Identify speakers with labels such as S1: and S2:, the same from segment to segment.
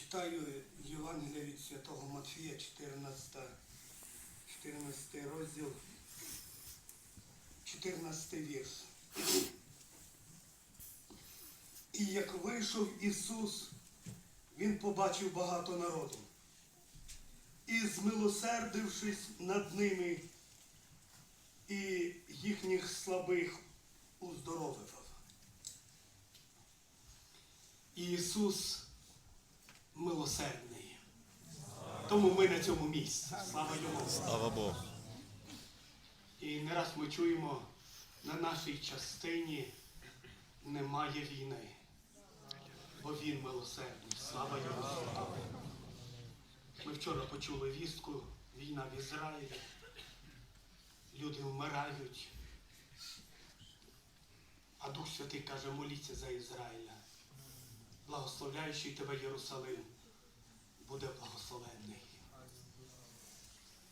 S1: Читаю Євангелія від Святого Матфія, 14, 14 розділ, 14 вірш. І як вийшов Ісус, Він побачив багато народу. І змилосердившись над ними, і їхніх слабих уздоровив. Ісус милосердний. Тому ми на цьому місці. Слава йому.
S2: Слава Богу.
S1: І не раз ми чуємо, на нашій частині немає війни. Бо він милосердний. Слава йому. Святому. Ми вчора почули вістку, війна в Ізраїлі. Люди вмирають. А Дух Святий каже, моліться за Ізраїля. Благословляючий тебе Єрусалим буде благословенний.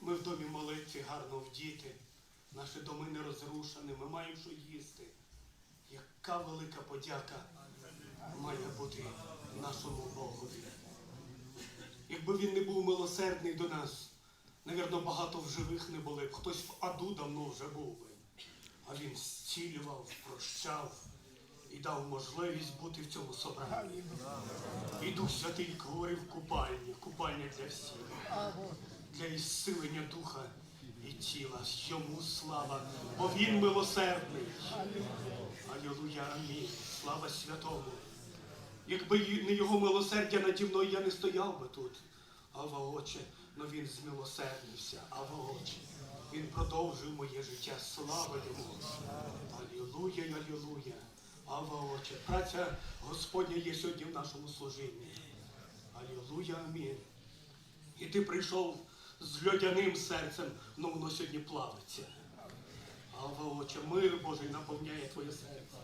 S1: Ми в домі молитві гарно вдіти, наші доми не розрушені, ми маємо що їсти. Яка велика подяка має бути нашому Богові. Якби він не був милосердний до нас, навірно, багато в живих не були б. Хтось в аду давно вже був би. А він зцілював, прощав і дав можливість бути в цьому собранні. І Дух Святий говорив купальня, купальня для всіх для ісцилення духа і тіла. Йому слава, бо він милосердний. Алілуя, амінь. Слава святому. Якби не його милосердя наді мною, я не стояв би тут. Ава Отче, но він змилосердився. Ава Отче. Він продовжив моє життя. Слава йому. Алілуя, алілуя. Ава Отче. Праця Господня є сьогодні в нашому служінні. Алілуя, амінь. І ти прийшов з льодяним серцем, ну воно сьогодні плавиться. Алва Отче, мир Божий наповняє твоє серце.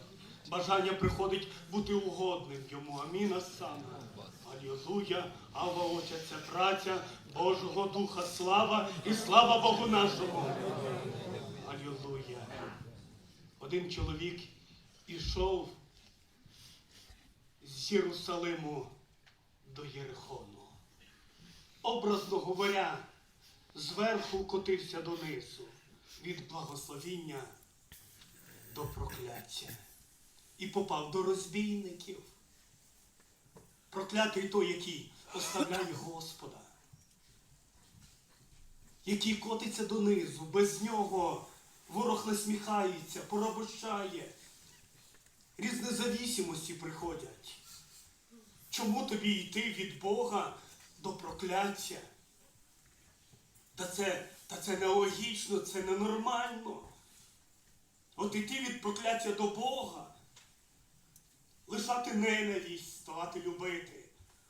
S1: Бажання приходить бути угодним йому. Аміна саме. Алілуя. Алва Отче, це праця Божого Духа. Слава і слава Богу нашому. Алілуя. Один чоловік ішов з Єрусалиму до Єрихону образно говоря, зверху котився донизу від благословіння до прокляття. І попав до розбійників. Проклятий той, який оставляє Господа, який котиться донизу, без нього ворог насміхається, порабощає. Різні завісимості приходять. Чому тобі йти від Бога до прокляття? Та це, та це нелогічно, це ненормально. От іти від прокляття до Бога, лишати ненависть, ставати любити.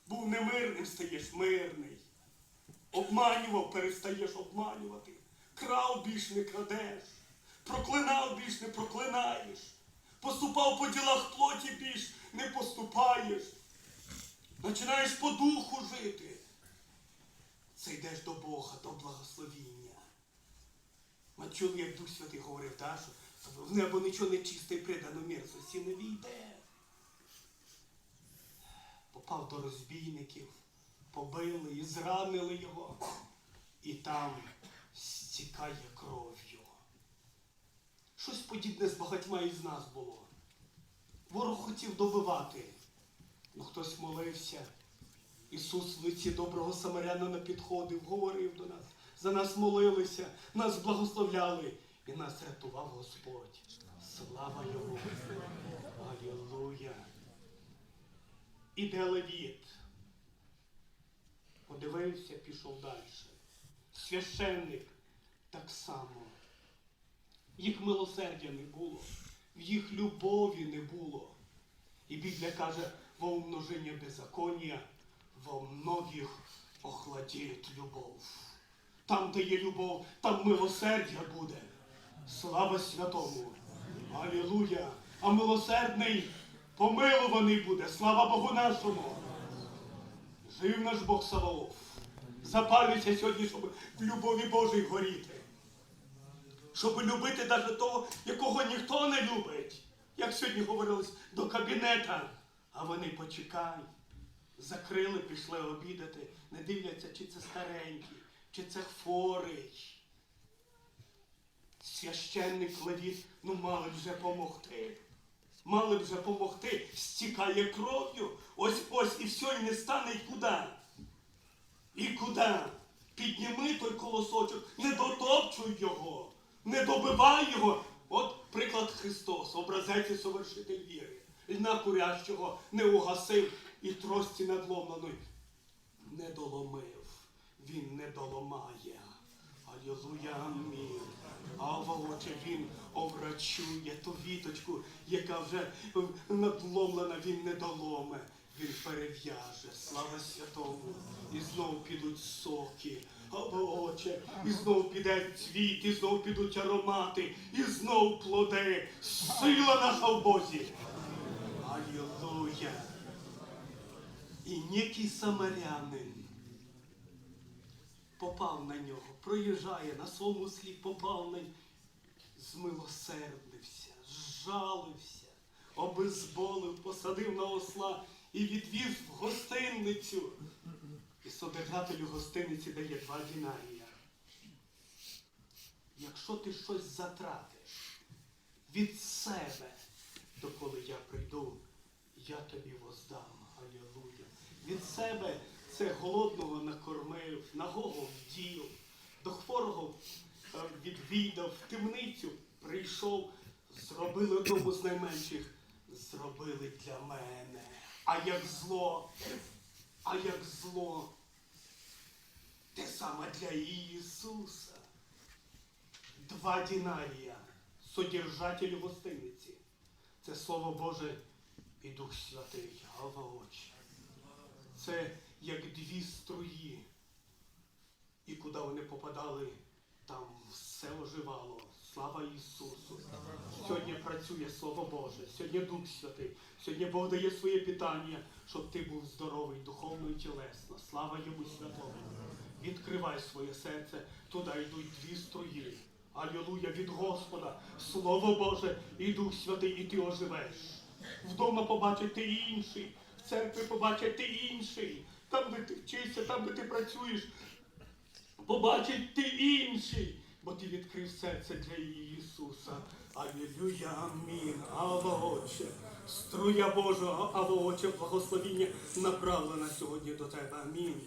S1: Був немирним, стаєш мирний. Обманював, перестаєш обманювати. Крав більш не крадеш. Проклинав більш не проклинаєш. Поступав по ділах плоті більш не поступаєш. Починаєш по духу жити. Це йдеш до Бога, до благословіння. Ми чули, як Дух Святий говорив, та, що в небо нічого не чисте і придано мерзості не війде. Попав до розбійників, побили і зранили його. І там стікає кров'ю. Щось подібне з багатьма із нас було. Ворог хотів добивати. Ну хтось молився. Ісус в лиці доброго самарянина підходив, говорив до нас. За нас молилися, нас благословляли і нас рятував Господь. Слава Йому! Алілуя! Іде Левіт. Подивився, пішов далі. Священник так само. Їх милосердя не було, в їх любові не було. І Біблія каже, во умноженні беззаконня, во многих охладіють любов. Там, де є любов, там милосердя буде. Слава святому! Алілуя! А милосердний помилуваний буде. Слава Богу нашому! Жив наш Бог Саваоф. Запалюйся сьогодні, щоб в любові Божій горіти. Щоб любити навіть того, якого ніхто не любить. Як сьогодні говорилось, до кабінета. А вони почекай. Закрили, пішли обідати, не дивляться, чи це старенький, чи це хворий. Священник левіт, ну мали б вже помогти. Мали б вже помогти, стікає кров'ю. Ось ось і все, і не стане і куди. І куди? Підніми той колосочок, не дотопчуй його, не добивай його. От приклад Христос, образець і совершитель віри. Льна курящого не угасив і трості надломленої не доломив. Він не доломає. Алілуя, амінь. А отче, він оврачує ту віточку, яка вже надломлена, він не доломе. Він перев'яже, слава святому. І знову підуть соки. Або отче, і знов піде цвіт, і знов підуть аромати, і знов плоди. Сила наша в Бозі. Алілуя. І некий самарянин попав на нього, проїжджає на своєму слі, попав на й- змилосердився, зжалився, обезболив, посадив на осла і відвіз в гостинницю. І содержателю гостиниці дає два дінарія. Якщо ти щось затратиш від себе, то коли я прийду, я тобі воздам. Алілуя. Від себе це голодного накормив, нагого вдів, до хворого е, відвідав, в темницю прийшов, зробили одному з найменших, зробили для мене. А як зло, а як зло, те саме для Ісуса. Два дінарія, содержатель гостиниці. Це Слово Боже і Дух Святий, Алва очі. Це як дві струї. І куди вони попадали, там все оживало. Слава Ісусу! Сьогодні працює Слово Боже, сьогодні Дух Святий, сьогодні Бог дає своє питання, щоб ти був здоровий духовно і тілесно. Слава йому святому. Відкривай своє серце, туди йдуть дві струї. Алілуя від Господа, Слово Боже і Дух Святий, і ти оживеш. Вдома побачить ти інший, в церкві побачить ти інший. Там, де ти вчишся, там, де ти працюєш, побачить ти інший, бо ти відкрив серце для Ісуса. Алілюя, амінь. Ава струя Божого, Ава Отче, благословіння направлена сьогодні до тебе. Амінь.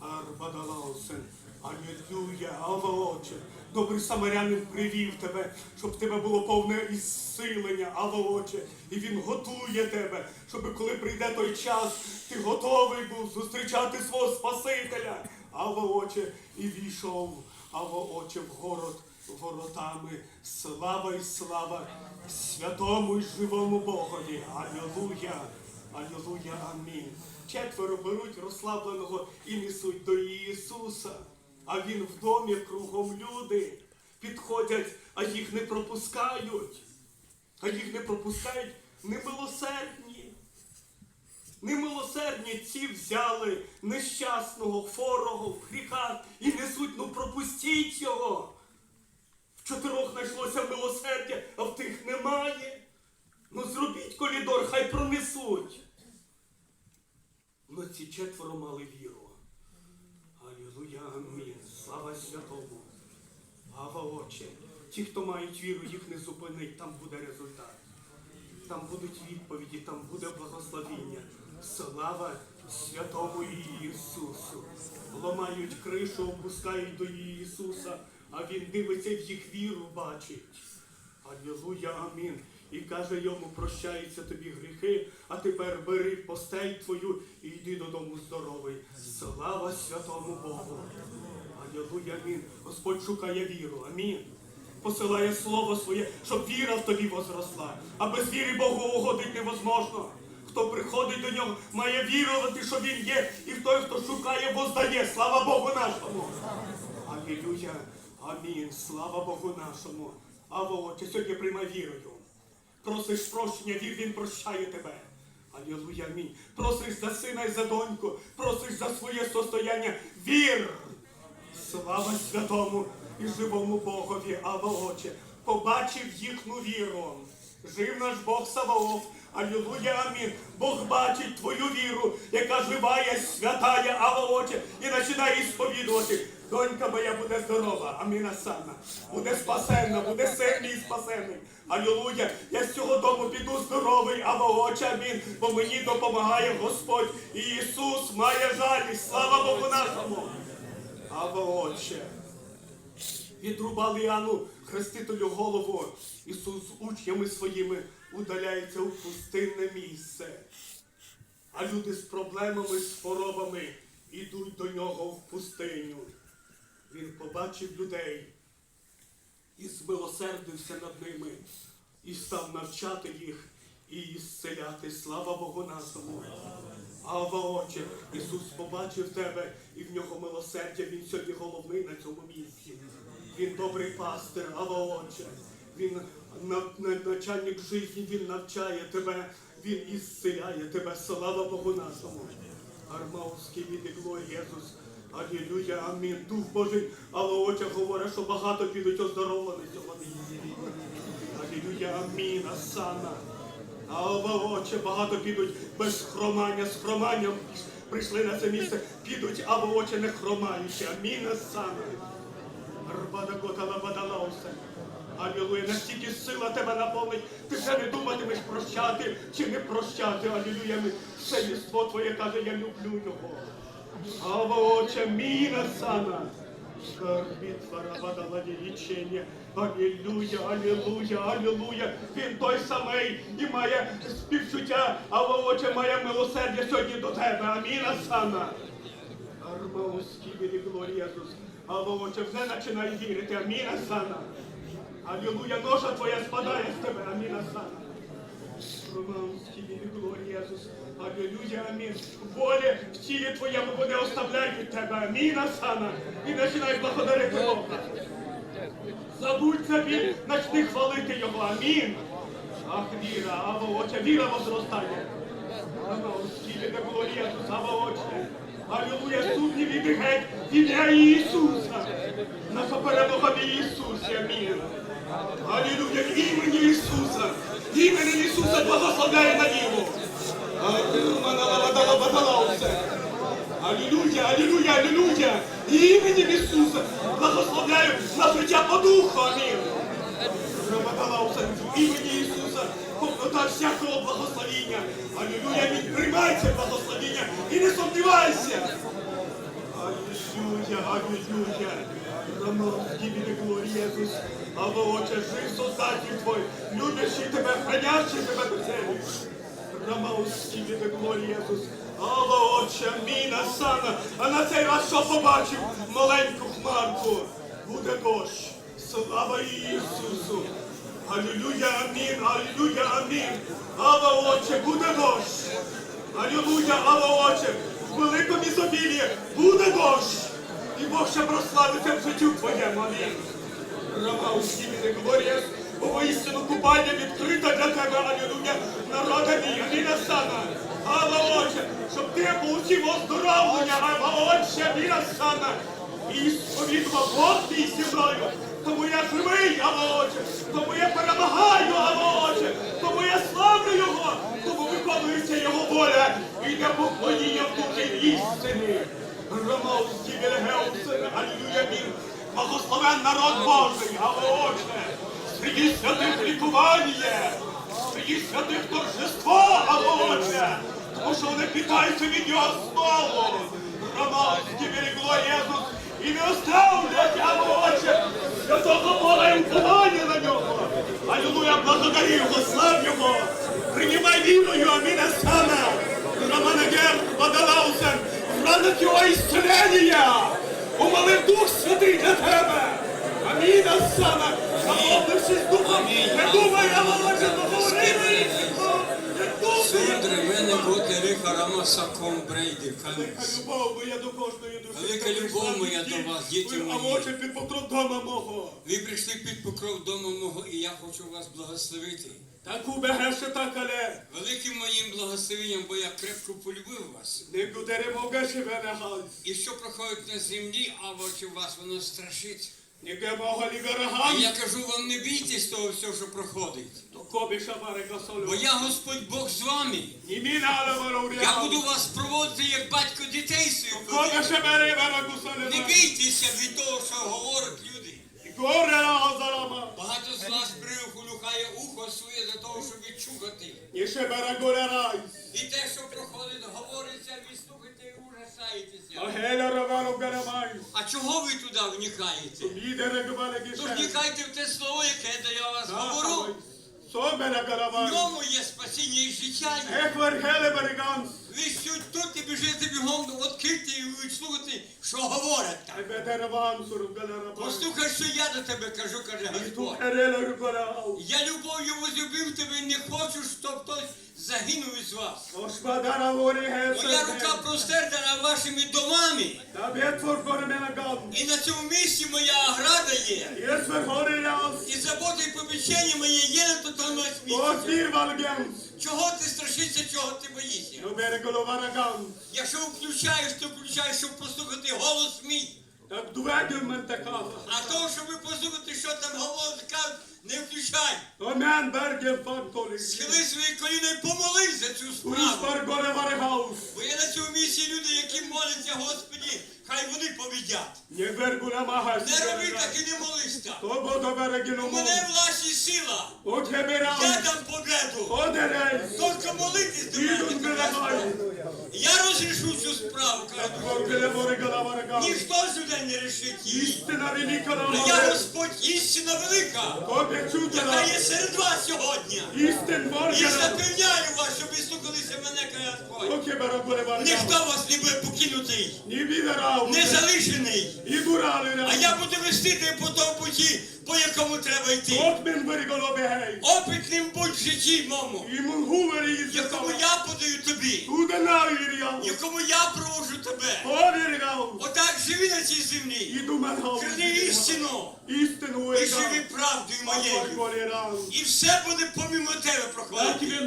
S1: Арбадалаусен. Алілюя, Ава Отче. Добрий самарянин привів тебе, щоб в тебе було повне ісцилення, Ава І він готує тебе, щоб коли прийде той час, ти готовий був зустрічати свого Спасителя. Ава і війшов, Ава Отче, в город воротами. Слава і слава святому і живому Богові. Алілуя. Алілуя, амінь. Четверо беруть розслабленого і несуть до Ісуса. А він в домі кругом люди підходять, а їх не пропускають. А їх не пропускають немилосердні. Немилосердні ці взяли нещасного, хворого в гріхах і несуть, ну пропустіть його. В чотирьох знайшлося милосердя, а в тих немає. Ну зробіть коридор, хай пронесуть. Ну ці четверо мали віру. Алілуя, амінь. Слава святому. Ава Отче. Ті, хто мають віру, їх не зупинить, там буде результат. Там будуть відповіді, там буде благословіння. Слава святому Ісусу. Ломають кришу, опускають до Ісуса, а Він дивиться в їх віру, бачить. Алілуя, амін. І каже йому, прощаються тобі гріхи, а тепер бери постель твою і йди додому здоровий. Слава святому Богу. Алілуя, амін. Господь шукає віру. Амінь. Посилає слово своє, щоб віра в тобі возросла. А без віри Богу угодить невозможно. Хто приходить до нього, має вірувати, що він є, і той, хто шукає, воздає. Слава Богу нашому. Алілуя. Амінь. Слава Богу нашому. А Отче, сьогодні приймай вірою. Просиш прощення, вір, він прощає тебе. Алілуя, амінь. Просиш за сина і за доньку, просиш за своє состояння. Вір! Слава святому і живому Богові, Ава Отче, побачив їхню віру. Жив наш Бог Саваоф. Алілуя, амін. Бог бачить твою віру, яка живає, святає, ава і починає сповідувати. Донька моя буде здорова, аміна сана. Буде спасенна, буде сильний і спасенний. Алілуя. Я з цього дому піду здоровий, ава очі, амін. Бо мені допомагає Господь. І Ісус має жалість. Слава Богу нашому. Ава очі. Відрубали Іоанну Хрестителю голову. Ісус з учнями своїми удаляється у пустинне місце. А люди з проблемами, з хворобами ідуть до нього в пустиню. Він побачив людей і змилосердився над ними, і став навчати їх і ісцеляти. Слава Богу нашому. Ава Отче, Ісус побачив тебе, і в нього милосердя, Він сьогодні головний на цьому місці. Він добрий пастир, Ава Отче. Він на- на- начальник житті, Він навчає тебе, Він ісцеляє тебе. Слава Богу нашому. Армаузький відікло Єсус. Алілюя, амін. Дух Божий, але Отче говорить, що багато підуть оздоровлені сьогодні. Алілюя, амін, асана. А овоче багато підуть без хромання, з хроманням прийшли на це місце, підуть, а овоче не хромаючи. Амін, асана. Алілуя, настільки сила тебе наповнить, ти вже не думатимеш прощати чи не прощати. Алілуя, все єство твоє каже, я люблю його. Ава оче, міна сана. Алілуя, алілуя, алілуя. Він той самий і має співчуття, Ава оче має милосердя сьогодні до тебе. Аміна сана. Армаузький вірі глорія Ава оче вже починає вірити. Аміна сана. Алілуя, ноша твоя спадає з тебе. Аміна сана. Романський глорія Ісус. Алілуя, амін. Волі в тілі твоєму буде оставляють від тебе. Аміна сана. І починай благодарити Бога. Забудь собі, начни хвалити його. Амін. Ах, віра, аво оче, віра возростає. Не було Ісус, аво оче. Алілуя, сумнів іди геть, в ім'я Ісуса. Наша перемога в Ісусі, амін. Алілуя, в імені Ісуса. Іменем Ісуса благословляє на віру. Алілуя, алілуя, алілуя. Іменем Ісуса благословляю на життя по духу, амін. Пробадалася в імені Ісуса, повнота всякого благословіння. Алілуя, він приймай це благословіння і не сумнівайся. Алілуя, алілуя. Романський від глорія Ісус. Або Отче, жив создатель Твой, любящий тебе, хранящий тебе до себе. Романський від глорія Ісус. Алло, Отче, міна сана, а на цей раз що побачив? Маленьку хмарку. Буде дощ. Слава Ісусу! Алілуя, амін, алілуя, амін. Ава, Отче, буде дощ. Алілуя, ава, Отче, в великому ізобілії буде дощ. І Бог ще прославиться в життю твоєму, амін. Рама у сім'ї глорія, бо воістину купання відкрита для тебе, алілуя, народа мій, аміна сана. Ава, Отче, щоб ти получив оздоровлення, ава, Отче, аміна сана. І сповідував Бог мій зі мною. Тому я живий, ава, Отче, тому я перемагаю, ава, Отче, тому я славлю його, тому виконується його воля. Йде поклоніння в духі істини. Ромовські Вільгеусини, алілуя мір. Благословен народ Божий, ава, Отче. Среди святих лікування, среди святих торжество, Отче. Тому що вони питаються від нього знову. Ромовські берегло Єсус. І не оставлять, ава, Отче, святого Бога і уповання на нього. Алілуя, благодари його, слав його. Приймай вірою, аміна сана. Бадалаусен, в його ісцелення. Умолив Дух Святий для тебе. Аміна сана. Замовившись духом, не думай, а молодше, думай.
S2: Сундри, мене бути риха Рамаса Комбрейди,
S1: Велика
S2: Калюс.
S1: любов моя до кожної душі.
S2: Велика любов моя до вас, діти
S1: А
S2: мої.
S1: очі під покров дома мого.
S2: Ви прийшли під покров дому мого, і я хочу вас благословити.
S1: Так убегеше так, але
S2: Великим моїм благословенням, бо я крепко полюбив вас.
S1: не буде ремога живе на.
S2: І що проходить на землі, а очі вас воно страшить.
S1: Ніге мого лігараган.
S2: я кажу, вам не бійтесь того всього, що проходить.
S1: То кобіша барега солю.
S2: Бо я Господь Бог з вами.
S1: Ні міна але варуря.
S2: Я буду вас проводити як батько дітей своїх. веде.
S1: Кобіша бере варагусолю.
S2: Не бійтеся від того, що говорять люди.
S1: Горе.
S2: Багато з вас привухає ухо своє для того, щоб відчухати. І те, що проходить, говориться, ви слухайте і ужасаєтеся.
S1: гарамай.
S2: А чого ви туди вникаєте?
S1: Лідере гвале
S2: То
S1: гіше.
S2: вникайте в те слово, яке де я вас говорю. В ньому є спасіння і життя.
S1: береганс.
S2: Ви що тут і біжите бігом відкрити і слухати, що говорять там. Послухай, що я до тебе кажу, каже Господь. Я любов'ю возлюбив тебе і не хочу, щоб хтось загинув із вас. Моя рука простерта вашими домами. І на цьому місці моя ограда є. І забота і попечення моє є на тому місці. Чого ти страшишся, чого ти боїшся?
S1: Ну.
S2: Якщо включаєш, то включаєш, щоб послухати голос мій.
S1: Так дуедю мене така.
S2: А то, щоб послухати, що там голос кажуть, не включай.
S1: Омен берген фантолі.
S2: Схили свої коліна і помолись за цю справу.
S1: Горе.
S2: Бо є на цьому місці люди, які моляться, Господі, хай вони побідять.
S1: Не вергуна магас.
S2: Не роби так і не молись так.
S1: То бо берегіну
S2: У мене власні сила.
S1: Геберам.
S2: Я дам победу.
S1: Одерей.
S2: Тільки молитись до мене.
S1: берегай.
S2: Я розрішу цю справу, каже. Ніхто людей не рішить її.
S1: Істина велика на
S2: я. Господь, істина велика, яка є серед вас сьогодні.
S1: Воргера.
S2: запевняю вас, щоб ви слухалися мене,
S1: варегаус.
S2: Ніхто вас не буде покинутий, не залишений.
S1: І гурали
S2: А я буду вести по тому путі, по якому треба йти.
S1: От мен вириголове.
S2: Опитним будь в житті
S1: І мун гувері із
S2: якому я подаю тобі,
S1: Туди навір'я.
S2: якому я проводжу тебе.
S1: Повір'яв.
S2: Отак живи на цій землі.
S1: Іду менгав.
S2: Черни істину
S1: Істину
S2: і живи правдою моєю. І все буде помимо тебе проходити.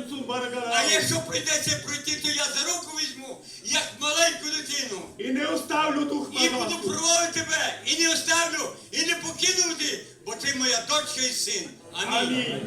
S2: А якщо прийдеться пройти, то я за руку візьму, як маленьку дитину.
S1: І не оставлю ту
S2: І буду
S1: хмару.
S2: проводити тебе, і не оставлю, і не покинути, бо ти моя дочка і син. Амінь.
S1: Амінь.